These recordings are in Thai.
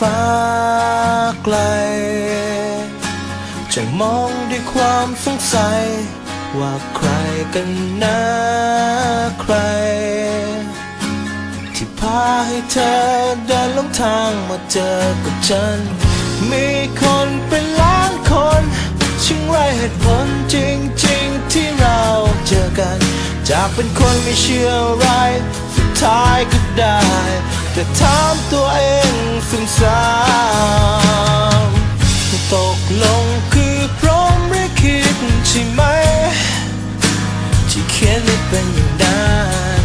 ฟ้าไกล จะมองด้วยความสงสัย ว่าใครกันนะใคร ที่พาให้เธอเดินลงทางมาเจอกับฉัน มีคนเป็นล้านคนช่างไรเหตุผลจริง ๆ ที่เราเจอกัน จากเป็นคนไม่เชื่ออะไรสุดท้ายก็ได้ แต่ถามตัวเองซึมซ ใช่ไหม ที่เขียนไม่เป็นอย่างนั้น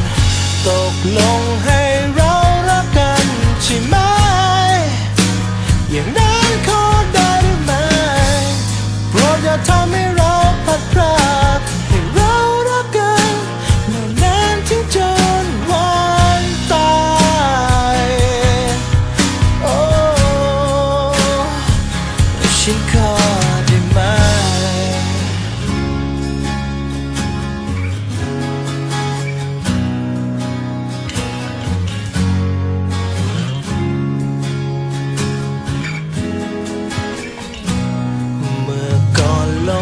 ตกลงให้เรารักกันใช่ไหม อย่างนั้นขอได้หรือไม่โปรดอย่าทำให้เราพัดพรากให้เรารักกันมื่อนานถึงจนวันตายโอ้ฉันขอ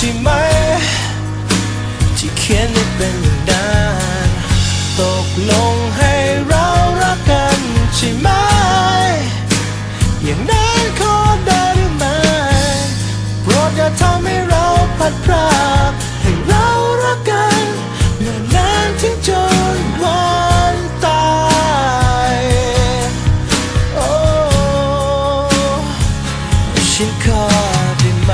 ใช่ไหม ที่เขียนได้เป็นดานตกลงให้เรารักกันใช่ไหม อย่างนั้นขอได้หรือไม่โปรดอย่าทำให้เราพัดพรากให้เรารักกันนานนานถึงจนวันตายโอ้ฉันขอได้ไหม